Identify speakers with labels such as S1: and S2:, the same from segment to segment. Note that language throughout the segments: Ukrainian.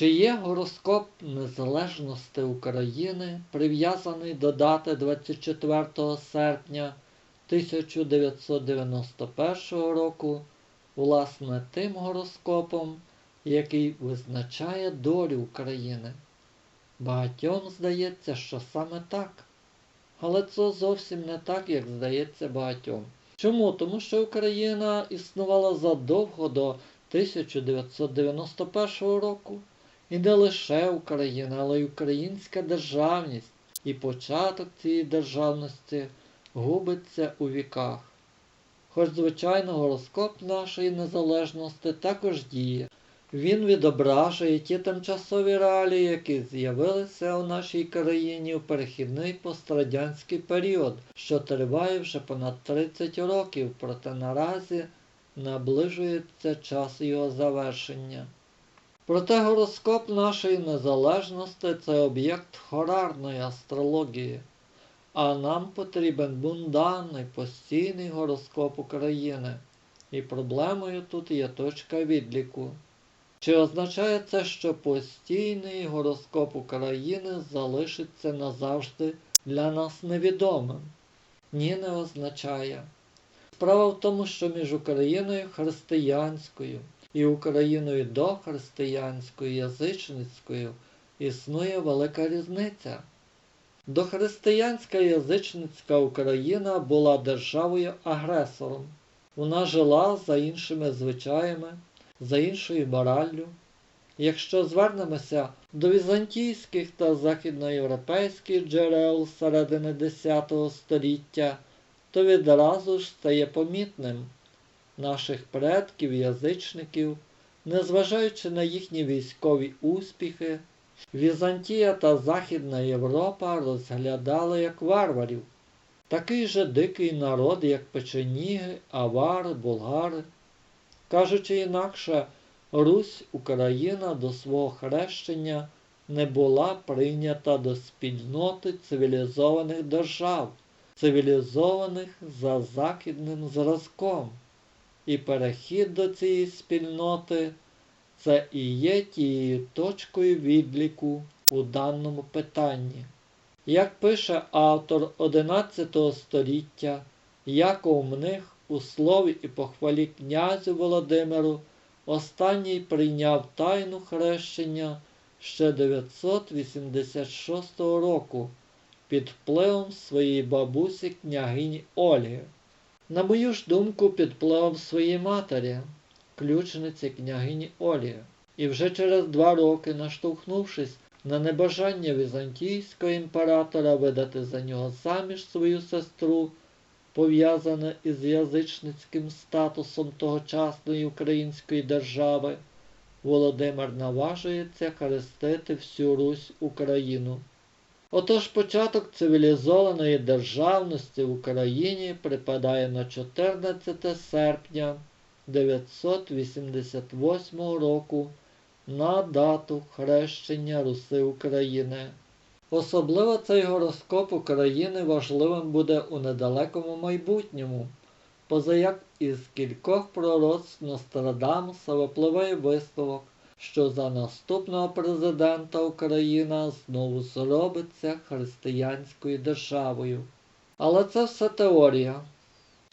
S1: Чи є гороскоп незалежності України, прив'язаний до дати 24 серпня 1991 року, власне тим гороскопом, який визначає долю України? Багатьом здається, що саме так. Але це зовсім не так, як здається багатьом. Чому? Тому що Україна існувала задовго до 1991 року. І не лише Україна, але й українська державність. І початок цієї державності губиться у віках. Хоч, звичайно, гороскоп нашої незалежності також діє. Він відображує ті тимчасові реалії, які з'явилися у нашій країні у перехідний пострадянський період, що триває вже понад 30 років, проте наразі наближується час його завершення. Проте гороскоп нашої незалежності це об'єкт хорарної астрології, а нам потрібен бунданний постійний гороскоп України. І проблемою тут є точка відліку. Чи означає це, що постійний гороскоп України залишиться назавжди для нас невідомим? Ні, не означає. Справа в тому, що між Україною християнською і Україною дохристиянською язичницькою існує велика різниця. Дохристиянська язичницька Україна була державою-агресором. Вона жила за іншими звичаями, за іншою мораллю. Якщо звернемося до візантійських та західноєвропейських джерел середини X століття, то відразу ж стає помітним наших предків, язичників, незважаючи на їхні військові успіхи, Візантія та Західна Європа розглядали як варварів, такий же дикий народ, як печеніги, авари, болгари. Кажучи інакше, Русь, Україна до свого хрещення не була прийнята до спільноти цивілізованих держав, цивілізованих за західним зразком. І перехід до цієї спільноти це і є тією точкою відліку у даному питанні. Як пише автор XI століття Яков Мних у слові і похвалі князю Володимиру, останній прийняв тайну хрещення ще 986 року під впливом своєї бабусі княгині Ольги. На мою ж думку, під впливом своєї матері, ключниці княгині Ольги. І вже через два роки, наштовхнувшись на небажання візантійського імператора видати за нього заміж свою сестру, пов'язане із язичницьким статусом тогочасної української держави, Володимир наважується хрестити всю Русь Україну. Отож початок цивілізованої державності в Україні припадає на 14 серпня 988 року на дату хрещення Руси України. Особливо цей гороскоп України важливим буде у недалекому майбутньому, позаяк із кількох пророцтв Нострадамуса випливає висновок, що за наступного президента Україна знову зробиться християнською державою. Але це все теорія.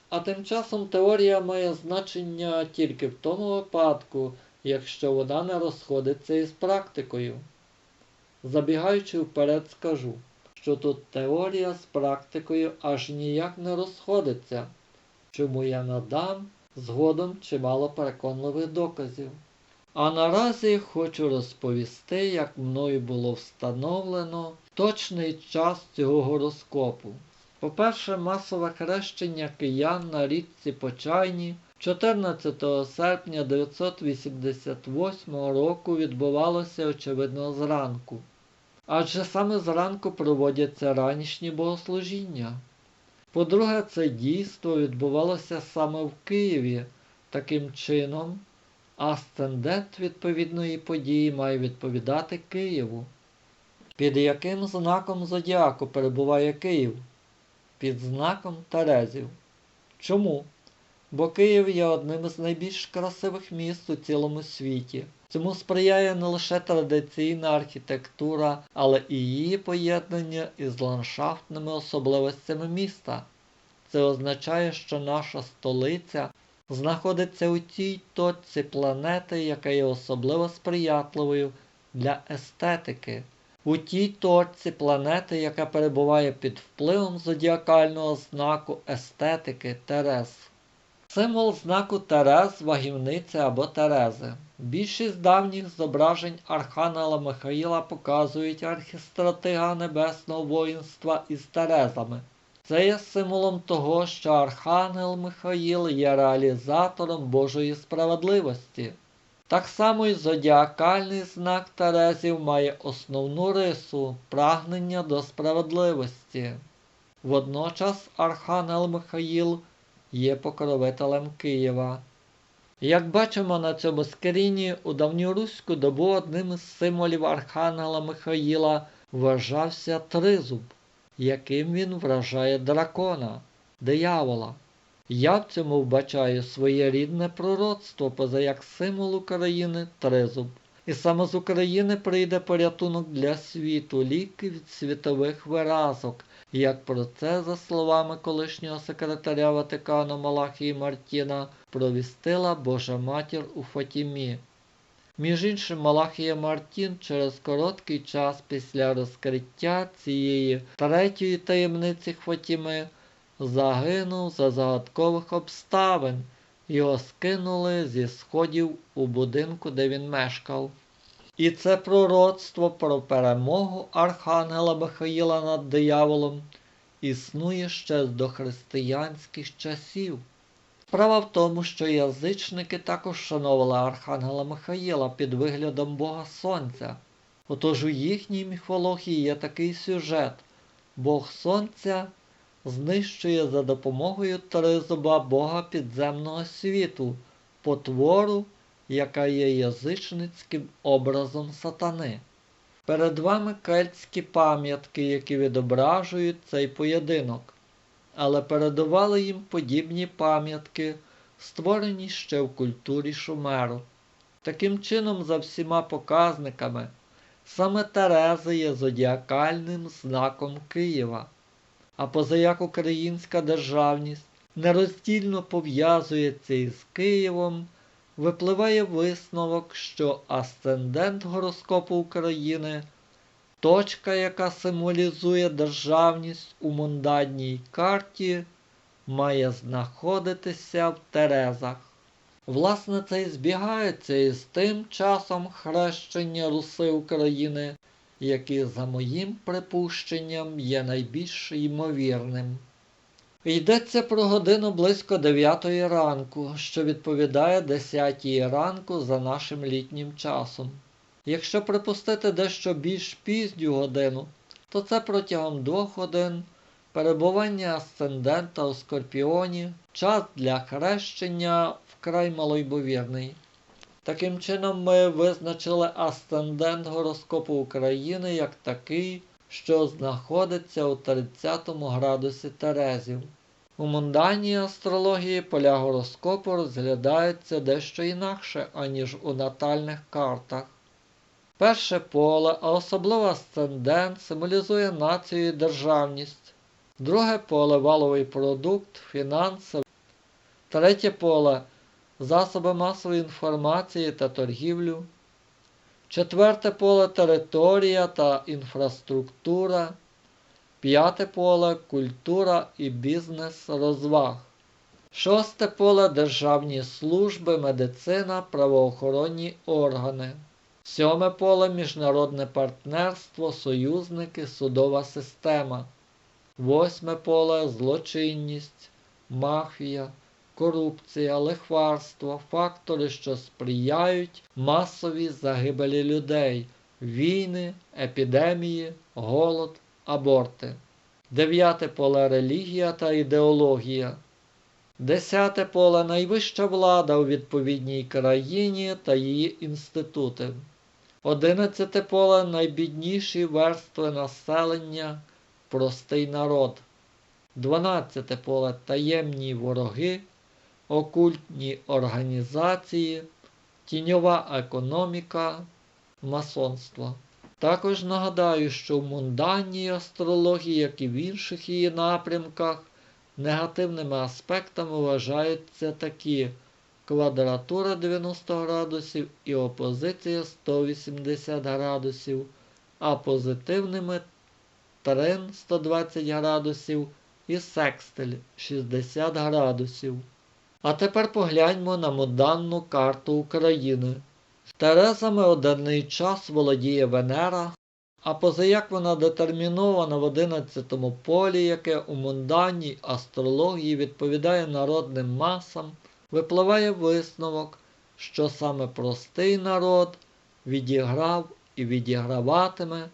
S1: А тим часом теорія має значення тільки в тому випадку, якщо вона не розходиться із практикою. Забігаючи вперед, скажу, що тут теорія з практикою аж ніяк не розходиться, чому я надам згодом чимало переконливих доказів. А наразі хочу розповісти, як мною було встановлено точний час цього гороскопу. По-перше, масове хрещення киян на річці Почайні 14 серпня 988 року відбувалося, очевидно, зранку. Адже саме зранку проводяться ранішні богослужіння. По-друге, це дійство відбувалося саме в Києві. Таким чином, асцендент відповідної події має відповідати Києву. Під яким знаком зодіаку перебуває Київ? Під знаком Терезів. Чому? Бо Київ є одним з найбільш красивих міст у цілому світі, Цьому сприяє не лише традиційна архітектура, але і її поєднання із ландшафтними особливостями міста. Це означає, що наша столиця знаходиться у тій точці планети, яка є особливо сприятливою для естетики, у тій точці планети, яка перебуває під впливом зодіакального знаку естетики Терез. Символ знаку Терез вагівниця або Терези. Більшість давніх зображень Архангела Михаїла показують архістратига небесного воїнства із Терезами. Це є символом того, що Архангел Михаїл є реалізатором Божої справедливості. Так само і зодіакальний знак Терезів має основну рису прагнення до справедливості. Водночас Архангел Михаїл є покровителем Києва. Як бачимо на цьому скріні, у давньоруську добу одним із символів Архангела Михаїла вважався тризуб, яким він вражає дракона, диявола. Я в цьому вбачаю своєрідне пророцтво, поза як символ України тризуб. І саме з України прийде порятунок для світу, ліки від світових виразок, як про це, за словами колишнього секретаря Ватикану Малахії Мартіна, провістила Божа Матір у Фатімі. Між іншим, Малахія Мартін через короткий час після розкриття цієї третьої таємниці Фатіми загинув за загадкових обставин. Його скинули зі сходів у будинку, де він мешкав. І це пророцтво про перемогу Архангела Михаїла над дияволом існує ще з дохристиянських часів. Справа в тому, що язичники також шанували Архангела Михаїла під виглядом Бога Сонця. Отож у їхній міфології є такий сюжет Бог Сонця знищує за допомогою тризуба Бога підземного світу, потвору, яка є язичницьким образом сатани. Перед вами кельтські пам'ятки, які відображують цей поєдинок, але передували їм подібні пам'ятки, створені ще в культурі Шумеру. Таким чином, за всіма показниками, саме Тереза є зодіакальним знаком Києва а позаяк українська державність нероздільно пов'язується із Києвом, випливає висновок, що асцендент гороскопу України, точка, яка символізує державність у мундадній карті, має знаходитися в Терезах. Власне, це і збігається із тим часом хрещення Руси України який, за моїм припущенням, є найбільш ймовірним. Йдеться про годину близько 9 ранку, що відповідає 10 ранку за нашим літнім часом. Якщо припустити дещо більш пізню годину, то це протягом двох годин перебування асцендента у Скорпіоні, час для хрещення вкрай малоймовірний. Таким чином, ми визначили асцендент гороскопу України як такий, що знаходиться у 30 градусі Терезів. У мунданній астрології поля гороскопу розглядаються дещо інакше, аніж у натальних картах. Перше поле, а особливо асцендент, символізує націю і державність. Друге поле валовий продукт, фінанси. Третє поле засоби масової інформації та торгівлю. Четверте поле територія та інфраструктура. П'яте поле культура і бізнес розваг. Шосте поле державні служби, медицина, правоохоронні органи. Сьоме поле міжнародне партнерство, союзники, судова система. Восьме поле злочинність, мафія корупція, лихварство, фактори, що сприяють масовій загибелі людей, війни, епідемії, голод, аборти. Дев'яте поле релігія та ідеологія. Десяте поле найвища влада у відповідній країні та її інститути. Одинадцяте поле найбідніші верстви населення, простий народ. Дванадцяте поле таємні вороги, окультні організації, тіньова економіка, масонство. Також нагадаю, що в мунданній астрології, як і в інших її напрямках, негативними аспектами вважаються такі квадратура 90 градусів і опозиція 180 градусів, а позитивними трин 120 градусів і секстиль 60 градусів. А тепер погляньмо на моданну карту України. Терезами одинний час володіє Венера, а позаяк вона детермінована в 11 полі, яке у мунданній астрології відповідає народним масам, випливає висновок, що саме простий народ відіграв і відіграватиме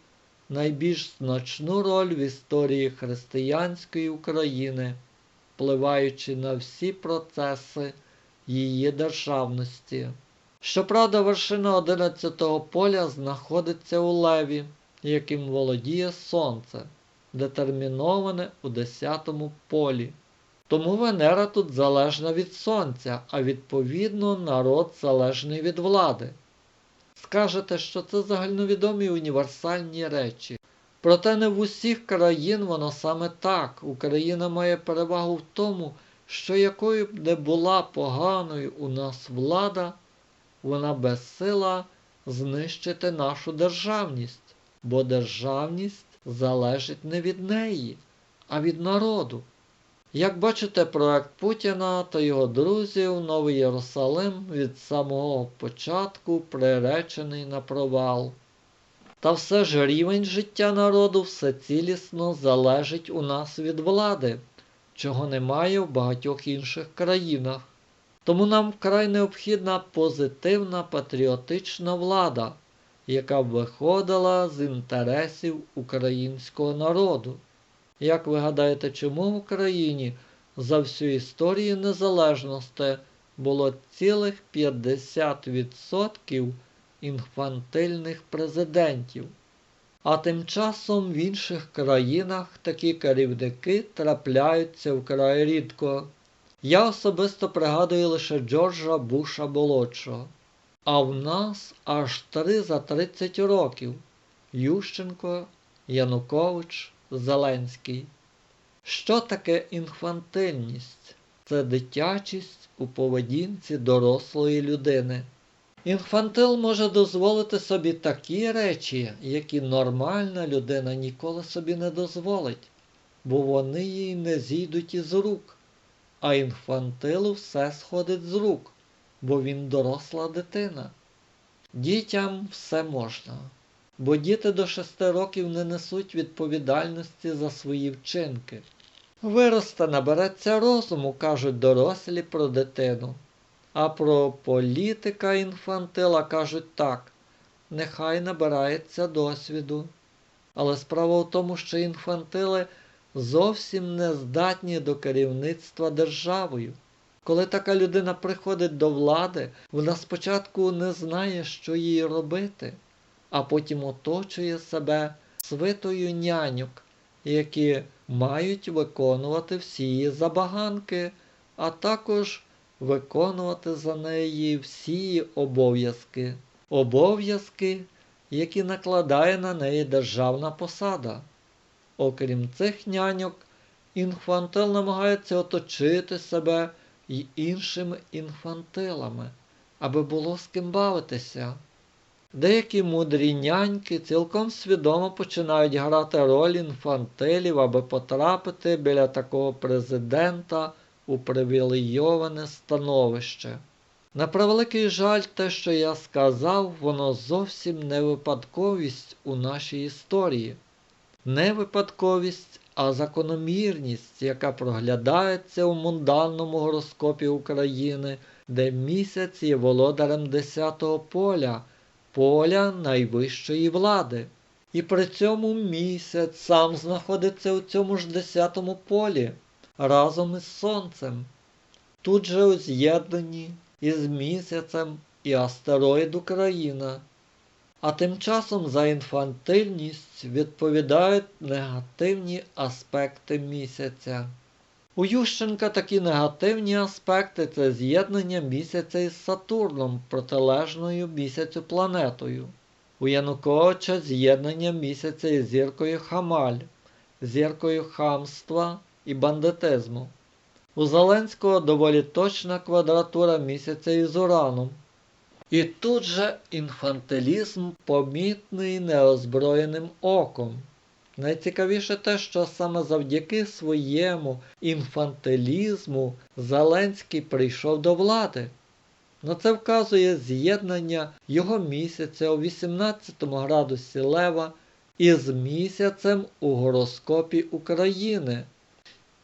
S1: найбільш значну роль в історії християнської України, впливаючи на всі процеси її державності. Щоправда, вершина 11-го поля знаходиться у леві, яким володіє сонце, детерміноване у 10-му полі. Тому Венера тут залежна від сонця, а відповідно народ залежний від влади. Скажете, що це загальновідомі універсальні речі. Проте не в усіх країн воно саме так. Україна має перевагу в тому, що якою б не була поганою у нас влада, вона безсила знищити нашу державність, бо державність залежить не від неї, а від народу. Як бачите, проект Путіна та його друзів Новий Єрусалим від самого початку приречений на провал. Та все ж рівень життя народу всецілісно залежить у нас від влади, чого немає в багатьох інших країнах. Тому нам вкрай необхідна позитивна патріотична влада, яка виходила з інтересів українського народу. Як ви гадаєте, чому в Україні за всю історію незалежності було цілих 50% інфантильних президентів? А тим часом в інших країнах такі керівники трапляються вкрай рідко. Я особисто пригадую лише Джорджа Буша молодшого. А в нас аж три за 30 років Ющенко, Янукович, Зеленський. Що таке інфантильність? Це дитячість у поведінці дорослої людини. Інфантил може дозволити собі такі речі, які нормальна людина ніколи собі не дозволить, бо вони їй не зійдуть із рук, а інфантилу все сходить з рук, бо він доросла дитина. Дітям все можна бо діти до шести років не несуть відповідальності за свої вчинки. Виросте, набереться розуму, кажуть дорослі про дитину. А про політика інфантила кажуть так, нехай набирається досвіду. Але справа в тому, що інфантили зовсім не здатні до керівництва державою. Коли така людина приходить до влади, вона спочатку не знає, що їй робити а потім оточує себе свитою няньок, які мають виконувати всі її забаганки, а також виконувати за неї всі обов'язки, обов'язки, які накладає на неї державна посада. Окрім цих няньок, інфантил намагається оточити себе й іншими інфантилами, аби було з ким бавитися. Деякі мудрі няньки цілком свідомо починають грати роль інфантилів, аби потрапити біля такого президента у привілейоване становище. На превеликий жаль, те, що я сказав, воно зовсім не випадковість у нашій історії. Не випадковість, а закономірність, яка проглядається у мунданному гороскопі України, де місяць є володарем 10-го поля поля найвищої влади. І при цьому місяць сам знаходиться у цьому ж десятому полі разом із сонцем. Тут же у із місяцем і астероїд Україна. А тим часом за інфантильність відповідають негативні аспекти місяця. У Ющенка такі негативні аспекти це з'єднання місяця із Сатурном, протилежною місяцю планетою. У Януковича з'єднання місяця із зіркою Хамаль, зіркою хамства і бандитизму. У Зеленського доволі точна квадратура місяця із Ураном. І тут же інфантилізм помітний неозброєним оком. Найцікавіше те, що саме завдяки своєму інфантилізму Зеленський прийшов до влади. На це вказує з'єднання його місяця у 18 градусі Лева із місяцем у гороскопі України.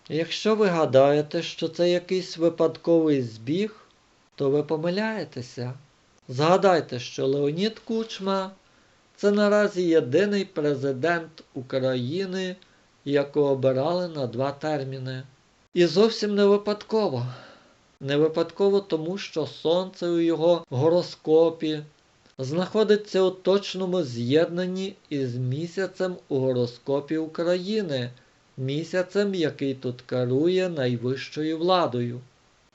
S1: Якщо ви гадаєте, що це якийсь випадковий збіг, то ви помиляєтеся. Згадайте, що Леонід Кучма це наразі єдиний президент України, якого обирали на два терміни. І зовсім не випадково. Не випадково тому, що Сонце у його гороскопі знаходиться у точному з'єднанні із місяцем у гороскопі України, місяцем, який тут керує найвищою владою.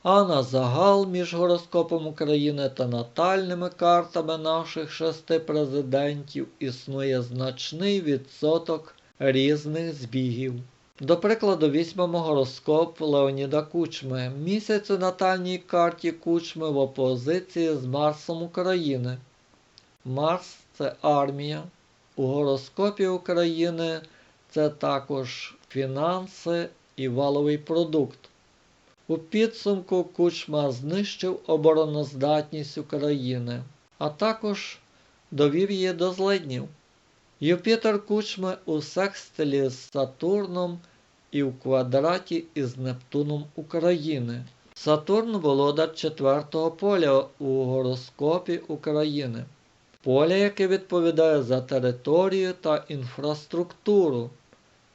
S1: А на загал між гороскопом України та натальними картами наших шести президентів існує значний відсоток різних збігів. До прикладу, візьмемо гороскоп Леоніда Кучми. Місяць у натальній карті Кучми в опозиції з Марсом України. Марс це армія. У гороскопі України це також фінанси і валовий продукт. У підсумку Кучма знищив обороноздатність України, а також довів її до злиднів. Юпітер Кучми у секстилі з Сатурном і в квадраті із Нептуном України. Сатурн володар четвертого поля у гороскопі України. Поле, яке відповідає за територію та інфраструктуру.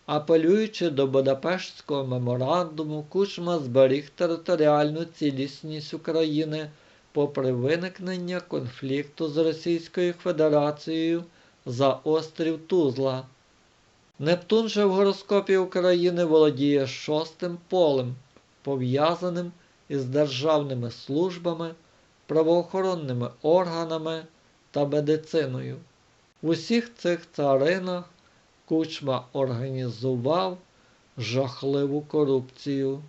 S1: Апелюючи до Будапештського меморандуму, Кучма зберіг територіальну цілісність України попри виникнення конфлікту з Російською Федерацією за острів Тузла. Нептун же в гороскопі України володіє шостим полем, пов'язаним із державними службами, правоохоронними органами та медициною. В усіх цих царинах Кучма організував жахливу корупцію.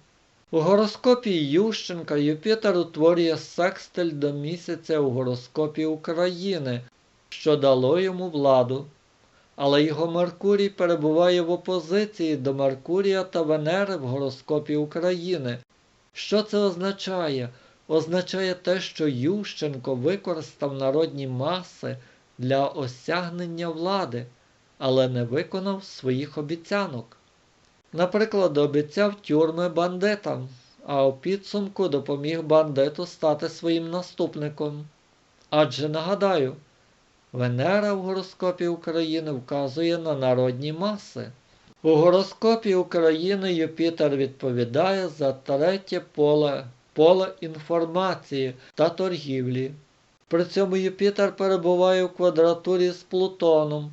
S1: У гороскопі Ющенка Юпітер утворює секстиль до місяця у гороскопі України, що дало йому владу. Але його Меркурій перебуває в опозиції до Меркурія та Венери в гороскопі України. Що це означає? Означає те, що Ющенко використав народні маси для осягнення влади, але не виконав своїх обіцянок. Наприклад, обіцяв тюрми бандитам, а у підсумку допоміг бандиту стати своїм наступником. Адже нагадаю, Венера в гороскопі України вказує на народні маси. У гороскопі України Юпітер відповідає за третє поле, поле інформації та торгівлі. При цьому Юпітер перебуває в квадратурі з Плутоном,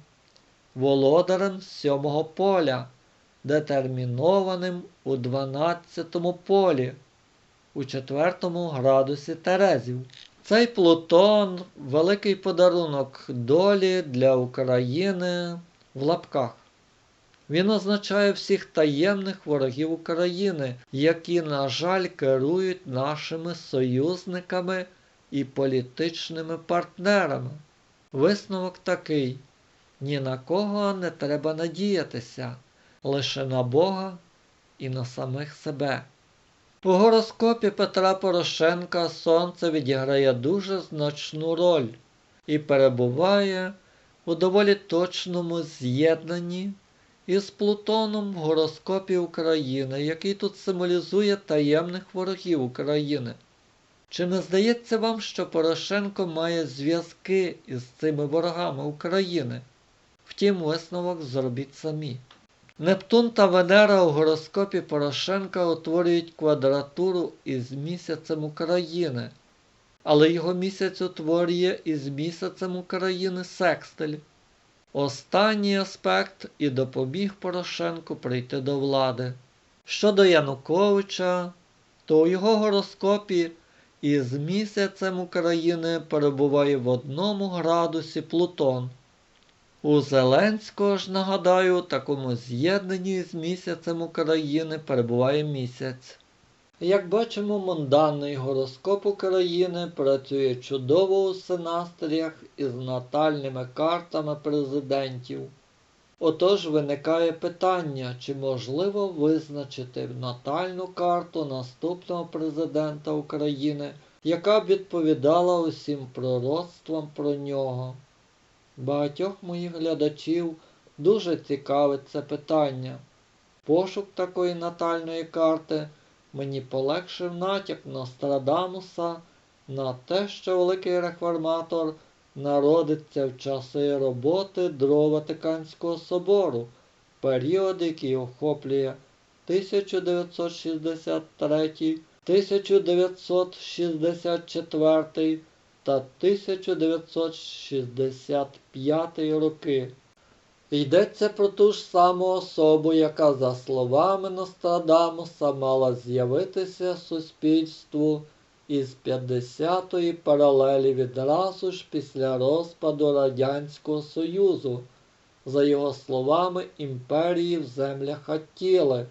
S1: володарем сьомого поля, детермінованим у 12 полі, у 4 градусі Терезів. Цей Плутон великий подарунок долі для України в лапках. Він означає всіх таємних ворогів України, які, на жаль, керують нашими союзниками і політичними партнерами. Висновок такий: ні на кого не треба надіятися, лише на Бога і на самих себе. У гороскопі Петра Порошенка Сонце відіграє дуже значну роль і перебуває у доволі точному з'єднанні із Плутоном в гороскопі України, який тут символізує таємних ворогів України. Чи не здається вам, що Порошенко має зв'язки із цими ворогами України? Втім, висновок зробіть самі. Нептун та Венера у гороскопі Порошенка утворюють квадратуру із місяцем України, але його місяць утворює із місяцем України секстиль. Останній аспект і допоміг Порошенку прийти до влади. Щодо Януковича, то у його гороскопі із місяцем України перебуває в одному градусі Плутон. У Зеленського ж, нагадаю, такому з'єднанні з місяцем України перебуває місяць. Як бачимо, монданний гороскоп України працює чудово у синастріях із натальними картами президентів. Отож виникає питання, чи можливо визначити натальну карту наступного президента України, яка б відповідала усім пророцтвам про нього. Багатьох моїх глядачів дуже цікавить це питання. Пошук такої натальної карти мені полегшив натяк Нострадамуса на те, що великий реформатор народиться в часи роботи Другого Ватиканського собору, період, який охоплює 1963, 1964 та 1965 роки. Йдеться про ту ж саму особу, яка, за словами Нострадамуса, мала з'явитися суспільству із 50-ї паралелі відразу ж після розпаду Радянського Союзу, за його словами, імперії в землях Аттіли.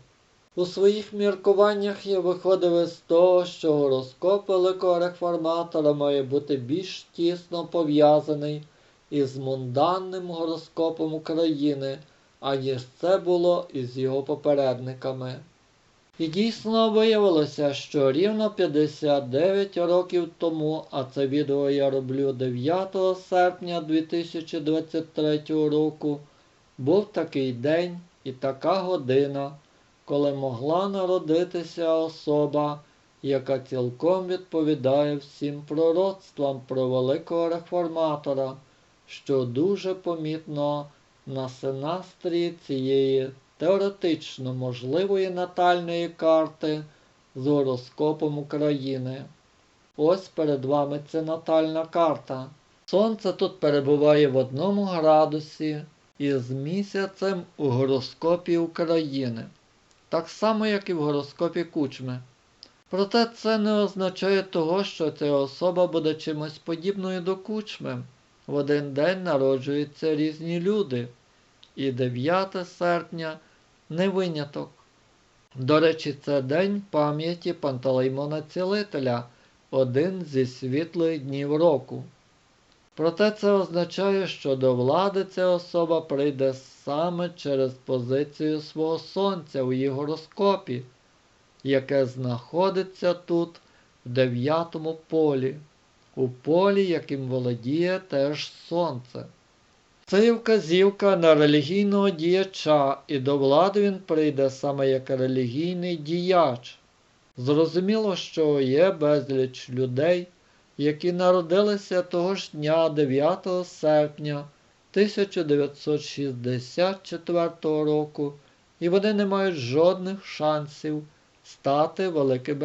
S1: У своїх міркуваннях я виходив із того, що гороскоп великого реформатора має бути більш тісно пов'язаний із мунданним гороскопом України, аніж це було із його попередниками. І дійсно виявилося, що рівно 59 років тому, а це відео я роблю 9 серпня 2023 року, був такий день і така година, коли могла народитися особа, яка цілком відповідає всім пророцтвам про великого реформатора, що дуже помітно на синастрії цієї теоретично можливої натальної карти з гороскопом України. Ось перед вами це натальна карта. Сонце тут перебуває в одному градусі із місяцем у гороскопі України, так само, як і в гороскопі кучми. Проте це не означає того, що ця особа буде чимось подібною до кучми. В один день народжуються різні люди, і 9 серпня не виняток. До речі, це день пам'яті Пантелеймона Цілителя, один зі світлих днів року. Проте це означає, що до влади ця особа прийде саме через позицію свого сонця у її гороскопі, яке знаходиться тут в дев'ятому полі, у полі, яким володіє теж сонце. Це є вказівка на релігійного діяча, і до влади він прийде саме як релігійний діяч. Зрозуміло, що є безліч людей, які народилися того ж дня 9 серпня 1964 року, і вони не мають жодних шансів стати великим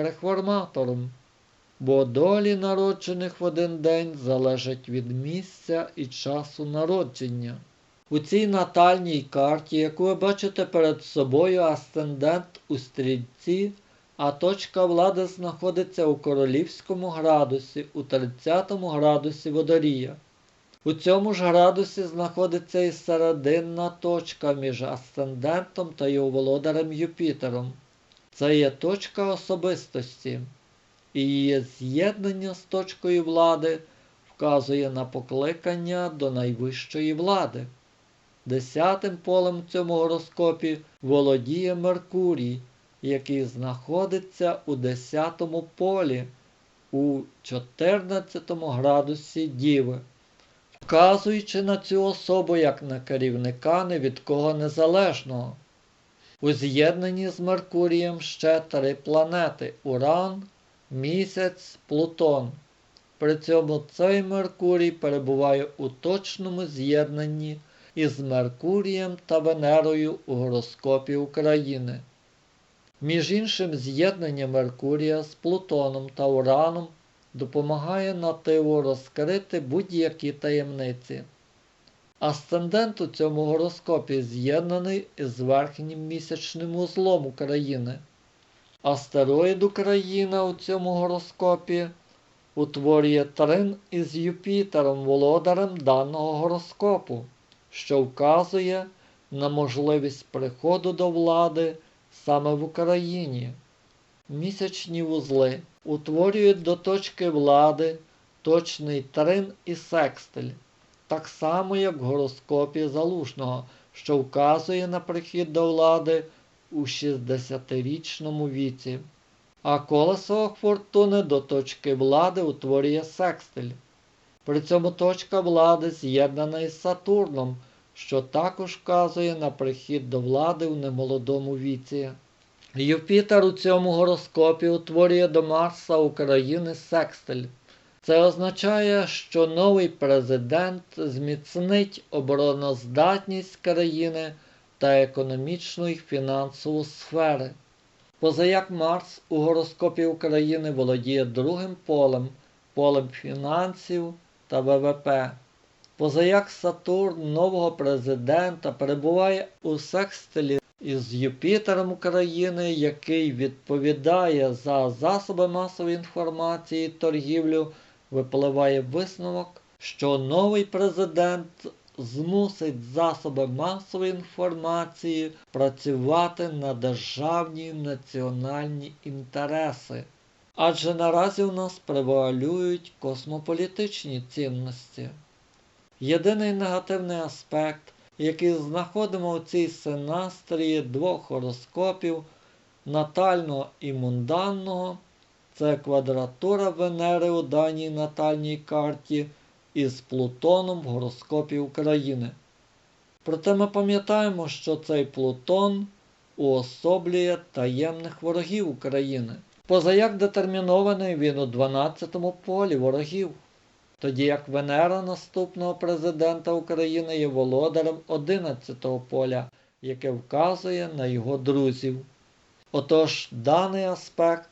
S1: бо долі народжених в один день залежать від місця і часу народження. У цій натальній карті, яку ви бачите перед собою асцендент у стрільці, а точка влади знаходиться у королівському градусі, у 30 градусі водорія. У цьому ж градусі знаходиться і серединна точка між асцендентом та його володарем Юпітером. Це є точка особистості і її з'єднання з точкою влади вказує на покликання до найвищої влади. Десятим полем в цьому гороскопі володіє Меркурій, який знаходиться у десятому полі у 14 градусі Діви, вказуючи на цю особу як на керівника не від кого незалежного. У з'єднанні з Меркурієм ще три планети Уран, місяць Плутон. При цьому цей Меркурій перебуває у точному з'єднанні із Меркурієм та Венерою у гороскопі України. Між іншим, з'єднання Меркурія з Плутоном та Ураном допомагає нативу розкрити будь-які таємниці. Асцендент у цьому гороскопі з'єднаний із верхнім місячним узлом України. Астероїд Україна у цьому гороскопі утворює трин із Юпітером, володарем даного гороскопу, що вказує на можливість приходу до влади саме в Україні. Місячні вузли утворюють до точки влади точний трин і секстиль, так само як в гороскопі Залужного, що вказує на прихід до влади у 60-річному віці. А колесо фортуни до точки влади утворює секстиль. При цьому точка влади з'єднана із Сатурном, що також вказує на прихід до влади в немолодому віці. Юпітер у цьому гороскопі утворює до Марса України секстиль. Це означає, що новий президент зміцнить обороноздатність країни та економічну і фінансову сфери. Позаяк Марс у гороскопі України володіє другим полем, полем фінансів та ВВП. Позаяк Сатурн нового президента перебуває у секстилі із Юпітером України, який відповідає за засоби масової інформації торгівлю, випливає висновок, що новий президент змусить засоби масової інформації працювати на державні національні інтереси. Адже наразі у нас превалюють космополітичні цінності. Єдиний негативний аспект, який знаходимо у цій синастрії двох гороскопів натального і мунданного, це квадратура Венери у даній натальній карті із Плутоном в гороскопі України. Проте ми пам'ятаємо, що цей Плутон уособлює таємних ворогів України. Позаяк детермінований він у 12-му полі ворогів, тоді як Венера наступного президента України є володарем 11-го поля, яке вказує на його друзів. Отож, даний аспект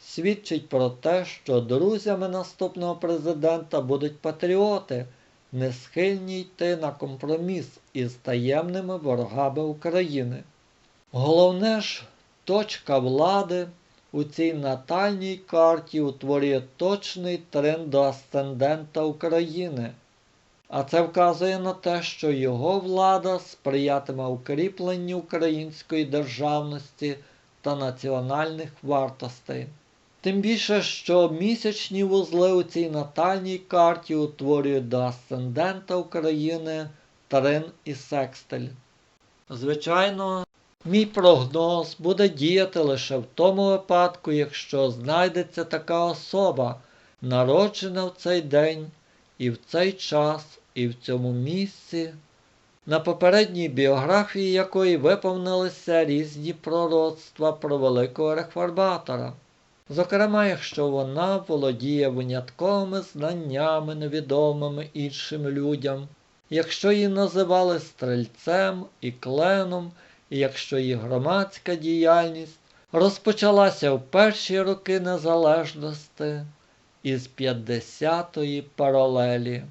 S1: свідчить про те, що друзями наступного президента будуть патріоти, не схильні йти на компроміс із таємними ворогами України. Головне ж, точка влади у цій натальній карті утворює точний тренд до асцендента України, а це вказує на те, що його влада сприятиме укріпленню української державності та національних вартостей. Тим більше, що місячні вузли у цій натальній карті утворюють до асцендента України Тарин і Секстель. Звичайно, мій прогноз буде діяти лише в тому випадку, якщо знайдеться така особа, народжена в цей день і в цей час, і в цьому місці, на попередній біографії якої виповнилися різні пророцтва про великого реформатора. Зокрема, якщо вона володіє винятковими знаннями, невідомими іншим людям, якщо її називали стрельцем і кленом, якщо її громадська діяльність розпочалася в перші роки незалежності із 50-ї паралелі.